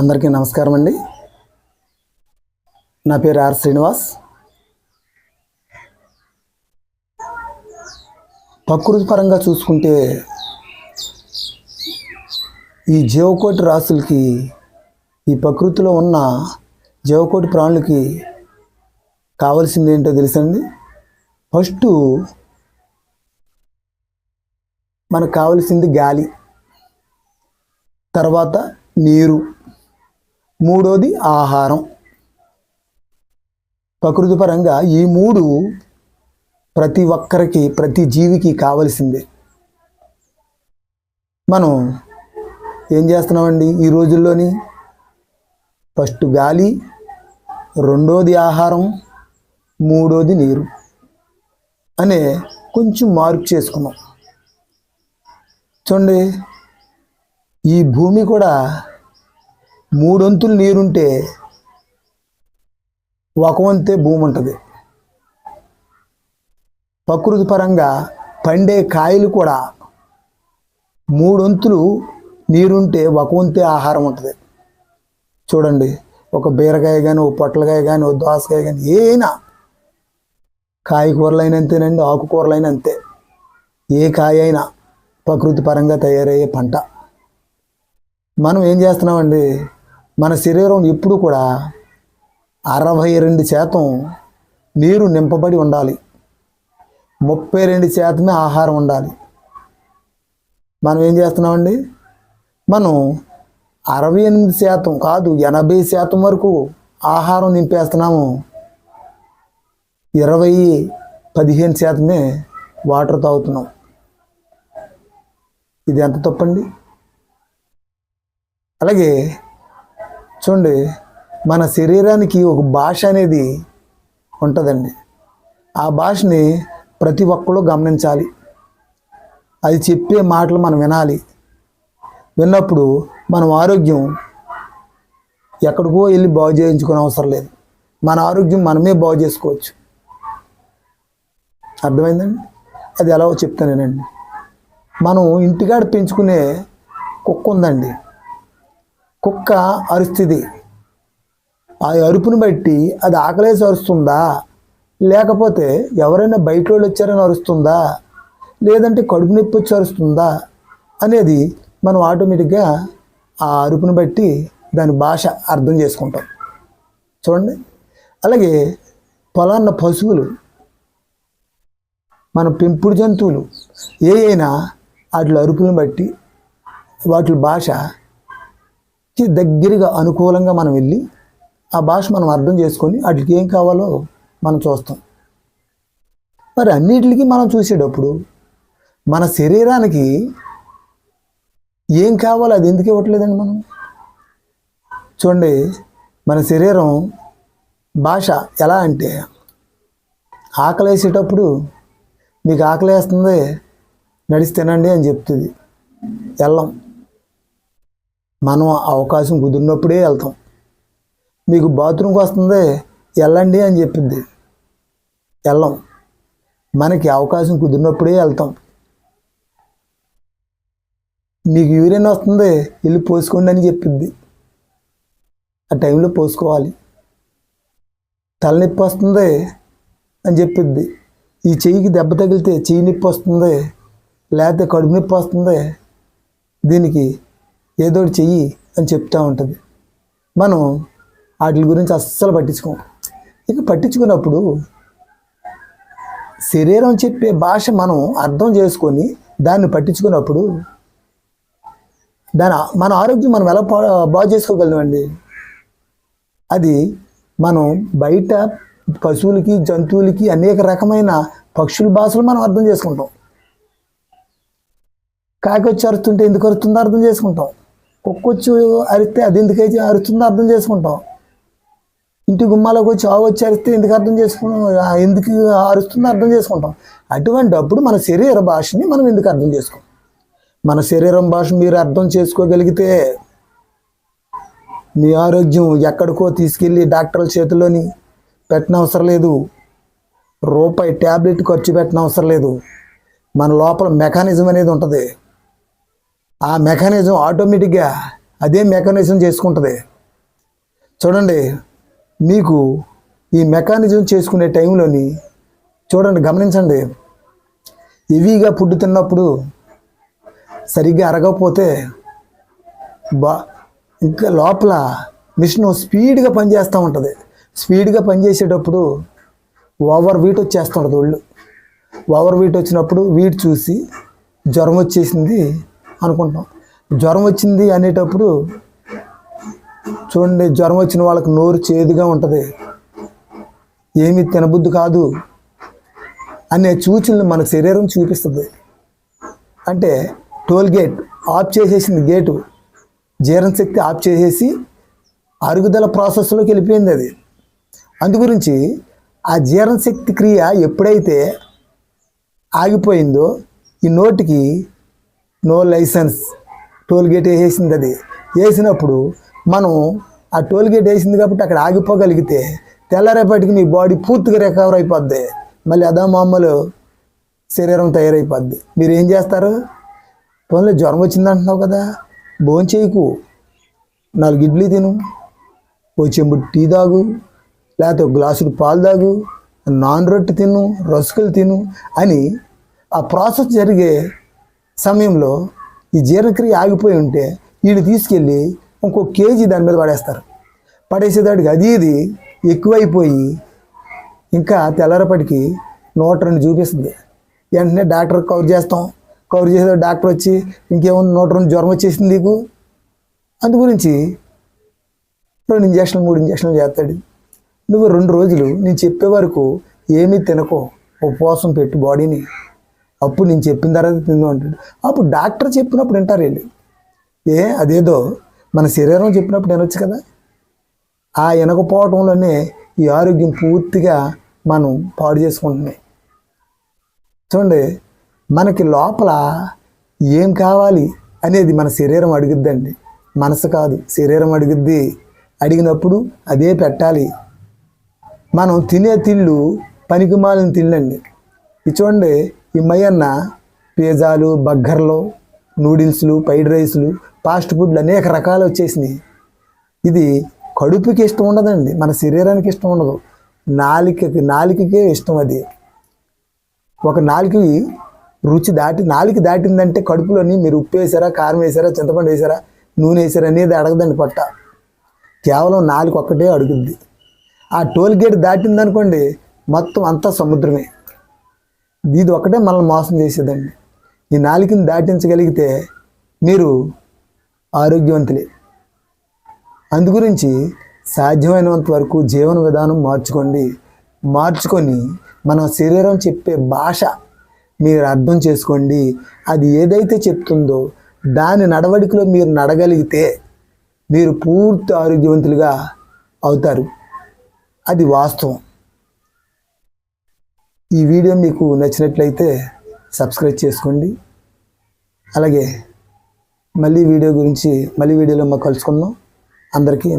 అందరికీ నమస్కారం అండి. నా పేరు ఆర్ శ్రీనివాస్. ప్రకృతి పరంగా చూసుకుంటే ఈ జీవకోటి రాసులకి ఈ ప్రకృతిలో ఉన్న జీవకోటి ప్రాణులకి కావాల్సింది ఏంటో తెలుసండి? ఫస్ట్ మనకు కావలసింది గాలి తర్వాత నీరు. మూడోది ఆహారం. ప్రకృతి పరంగా ఈ మూడు ప్రతి ఒక్కరికి ప్రతి జీవికి కావలసిందే. మనం ఏం చేస్తున్నామండి ఈ రోజుల్లోని? ఫస్ట్ గాలి రెండోది ఆహారం మూడోది నీరు అనే కొంచెం మార్పు చేసుకున్నాం. చూడండి ఈ భూమి కూడా మూడొంతులు నీరుంటే ఒక వంతే భూమి ఉంటుంది ప్రకృతి పరంగా పండే కాయలు కూడా మూడొంతులు నీరుంటే ఒక వంతే ఆహారం ఉంటుంది చూడండి ఒక బీరకాయ కానీ ఒక పొట్లకాయ కానీ ఒక దోసకాయ కానీ ఏనా కాయకూరలైనా అంతేనండి ఆకుకూరలైన అంతే ఏ కాయ అయినా ప్రకృతి పరంగా తయారయ్యే పంట. మనం ఏం చేస్తున్నామండి? మన శరీరం ఎప్పుడు కూడా అరవై రెండు శాతం నీరు నింపబడి ఉండాలి. ముప్పై రెండు శాతమే ఆహారం ఉండాలి. మనం ఏం చేస్తున్నామండి? మనం అరవై ఎనిమిది శాతం కాదు ఎనభై శాతం వరకు ఆహారం నింపేస్తున్నాము. ఇరవై పదిహేను శాతమే వాటర్ తాగుతున్నాం. ఇది ఎంత తప్పండి? అలాగే చూడండి మన శరీరానికి ఒక భాష అనేది ఉంటుందండి. ఆ భాషని ప్రతి ఒక్కరు గమనించాలి. అది చెప్పే మాటలు మనం వినాలి. విన్నప్పుడు మనం ఆరోగ్యం ఎక్కడికో వెళ్ళి బాగు చేయించుకునే అవసరం లేదు. మన ఆరోగ్యం మనమే బాగు చేసుకోవచ్చు. అర్థమైందండి? అది ఎలాగో చెప్తానేనండి? మనం ఇంటికాడ పెంచుకునే కుక్క ఉందండి. కుక్క అరుస్తుంది. ఆ అరుపును బట్టి అది ఆకలేసి అరుస్తుందా? లేకపోతే ఎవరైనా బయట వాళ్ళు వచ్చారని అరుస్తుందా? లేదంటే కడుపు నొప్పి వచ్చి అరుస్తుందా? అనేది మనం ఆటోమేటిక్గా ఆ అరుపును బట్టి దాని భాష అర్థం చేసుకుంటాం. చూడండి. అలాగే పొలాన్న పశువులు మన పెంపుడు జంతువులు ఏ అయినా వాటి అరుపులను బట్టి వాటి భాష వ్యక్తి దగ్గరగా అనుకూలంగా మనం వెళ్ళి ఆ భాష మనం అర్థం చేసుకొని వాటికి ఏం కావాలో మనం చూస్తాం. మరి అన్నిటికీ మనం చూసేటప్పుడు మన శరీరానికి ఏం కావాలో అది ఎందుకు ఇవ్వట్లేదండి మనం? చూడండి మన శరీరం భాష ఎలా అంటే ఆకలేసేటప్పుడు మీకు ఆకలి వేస్తుంది నడిచి తినండి అని చెప్తుంది. వెళ్ళం మనం అవకాశం కుదిరినప్పుడే వెళ్తాం. మీకు బాత్రూమ్కి వస్తుంది వెళ్ళండి అని చెప్పింది వెళ్ళం. మనకి అవకాశం కుదిరినప్పుడే వెళ్తాం. మీకు యూరిన్ వస్తుంది? వెళ్ళి పోసుకోండి అని చెప్పింది ఆ టైంలో పోసుకోవాలి. తలనొప్పి వస్తుంది? అని చెప్పిద్ది. ఈ చెయ్యికి దెబ్బ తగిలితే చెయ్యి నొప్పి వస్తుంది? లేకపోతే కడుపు నొప్పి వస్తుంది? దీనికి ఏదో ఒకటి చెయ్యి అని చెప్తూ ఉంటుంది. మనం వాటి గురించి అస్సలు పట్టించుకోం. ఇక పట్టించుకున్నప్పుడు శరీరం చెప్పే భాష మనం అర్థం చేసుకొని దాన్ని పట్టించుకున్నప్పుడు దాని మన ఆరోగ్యం మనం ఎలా పా- బాగు చేసుకోగలమండి? అది మనం బయట పశువులకి జంతువులకి అనేక రకమైన పక్షుల భాషలు మనం అర్థం చేసుకుంటాం. కాకి వచ్చి అరుస్తుంటే ఎందుకు అరుస్తుందో అర్థం చేసుకుంటాం. కుక్క వచ్చి అరిస్తే అది ఎందుకైతే అరుస్తుందో అర్థం చేసుకుంటాం. ఇంటి గుమ్మాలకు వచ్చి ఆవు వచ్చి అరిస్తే ఎందుకు అర్థం చేసుకుంటాం ఆ ఎందుకు అరుస్తుందో అర్థం చేసుకుంటాం. అటువంటిప్పుడు మన శరీర భాషని మనం ఎందుకు అర్థం చేసుకోం? మన శరీరం భాష మీరు అర్థం చేసుకోగలిగితే మీ ఆరోగ్యం ఎక్కడికో తీసుకెళ్ళి డాక్టర్ల చేతిలోని పెట్టిన అవసరం లేదు. రూపాయి ట్యాబ్లెట్ ఖర్చు పెట్టిన అవసరం లేదు. మన లోపల మెకానిజం అనేది ఉంటుంది. ఆ మెకానిజం ఆటోమేటిక్గా అదే మెకానిజం చేసుకుంటుంది. చూడండి మీకు ఈ మెకానిజం చేసుకునే టైంలోని చూడండి గమనించండి. హెవీగా ఫుడ్ తిన్నప్పుడు సరిగ్గా అరగకపోతే బా ఇంకా లోపల మిషన్ స్పీడ్గా పనిచేస్తూ ఉంటుంది. స్పీడ్గా పనిచేసేటప్పుడు ఓవర్ వీట్ వచ్చేస్తుంటుంది ఒళ్ళు. ఓవర్ వీట్ వచ్చినప్పుడు వీట్ చూసి జ్వరం వచ్చేసింది. అనుకుంటాం జ్వరం వచ్చింది అనేటప్పుడు చూడండి జ్వరం వచ్చిన వాళ్ళకి నోరు చేదుగా ఉంటుంది. ఏమీ తినబుద్ధి కాదు అనే సూచనలు మన శరీరం చూపిస్తుంది. అంటే టోల్ గేట్ ఆఫ్ చేసేసింది గేటు. జీర్ణశక్తి ఆఫ్ చేసేసి అరుగుదల ప్రాసెస్లోకి వెళ్ళిపోయింది అది. అందుగురించి ఆ జీర్ణశక్తి క్రియ ఎప్పుడైతే ఆగిపోయిందో ఈ నోటికి నో లైసెన్స్. టోల్ గేట్ అది. వేసినప్పుడు మనం ఆ టోల్ గేట్ వేసింది కాబట్టి అక్కడ ఆగిపోగలిగితే తెల్లారేపటికి మీ బాడీ పూర్తిగా రికవర్ అయిపోద్ది. మళ్ళీ అదా మామూలు శరీరం తయారైపోద్ది. మీరు ఏం చేస్తారు? పోన్లే జ్వరం వచ్చింది అంటున్నావు కదా. భోజనం చేయకు. నాలుగు ఇడ్లీ తిను. ఓ చెంబుడు టీ తాగు. లేకపోతే ఒక గ్లాసుడు పాలు తాగు. నాన్ రొట్టె తిను రసుకులు తిను అని ఆ ప్రాసెస్ జరిగే సమయంలో ఈ జీర్ణక్రియ ఆగిపోయి ఉంటే వీళ్ళు తీసుకెళ్ళి ఇంకో కేజీ దాని మీద పడేస్తారు. పడేసేదాడికి అది ఇది ఎక్కువైపోయి ఇంకా తెల్లారపటికి నూట రెండు చూపిస్తుంది. వెంటనే డాక్టర్ కవర్ చేస్తాం. కవర్ చేసే డాక్టర్ వచ్చి ఇంకేముంది నూట రెండు జ్వరం వచ్చేసింది నీకు? అందు గురించి రెండు ఇంజక్షన్లు మూడు ఇంజక్షన్లు చేస్తాడు. నువ్వు రెండు రోజులు నేను చెప్పే వరకు ఏమీ తినకో. ఉపవాసం పెట్టు బాడీని. అప్పుడు నేను చెప్పిన తర్వాత తిందు అంటాడు. అప్పుడు డాక్టర్ చెప్పినప్పుడు వింటారు వీళ్ళు. ఏ అదేదో మన శరీరం చెప్పినప్పుడు వినొచ్చు కదా? ఆ వినకపోవటంలోనే ఈ ఆరోగ్యం పూర్తిగా మనం పాడు చేసుకుంటున్నాయి. చూడండి మనకి లోపల ఏం కావాలి అనేది మన శరీరం అడుగుద్దండి. మనసు కాదు శరీరం అడుగుద్ది. అడిగినప్పుడు అదే పెట్టాలి. మనం తినే తిళ్ళు పనికిమాలిన తిళ్ళండి ఇది చూడండి ఈ మయన్న పిజ్జాలు బర్గర్లు నూడిల్స్లు ఫ్రైడ్ రైస్లు ఫాస్ట్ ఫుడ్లు అనేక రకాలు వచ్చేసినాయి. ఇది కడుపుకి ఇష్టం ఉండదండి మన శరీరానికి ఇష్టం ఉండదు. నాలికకి నాలికకే ఇష్టం అది. ఒక నాలుగు రుచి దాటి నాలుగు దాటిందంటే కడుపులోని మీరు ఉప్పు వేసారా కారం వేసారా చింతపండు వేసారా నూనె వేసారా అనేది అడగదండి పట్ట. కేవలం నాలుగు ఒక్కటే అడుగుద్ది. ఆ టోల్ గేట్ దాటిందనుకోండి మొత్తం అంతా సముద్రమే. ఇది ఒకటే మనల్ని మోసం చేసేదండి. ఈ నాలుగుని దాటించగలిగితే మీరు ఆరోగ్యవంతులే. అందుగురించి సాధ్యమైనంత వరకు జీవన విధానం మార్చుకోండి. మార్చుకొని మన శరీరం చెప్పే భాష మీరు అర్థం చేసుకోండి. అది ఏదైతే చెప్తుందో దాని నడవడికలో మీరు నడగలిగితే మీరు పూర్తి ఆరోగ్యవంతులుగా అవుతారు. అది వాస్తవం. ఈ వీడియో మీకు నచ్చినట్లయితే సబ్స్క్రైబ్ చేసుకోండి. అలాగే మళ్ళీ వీడియో గురించి మళ్ళీ వీడియోలో మాకు కలుసుకుందాం. అందరికీ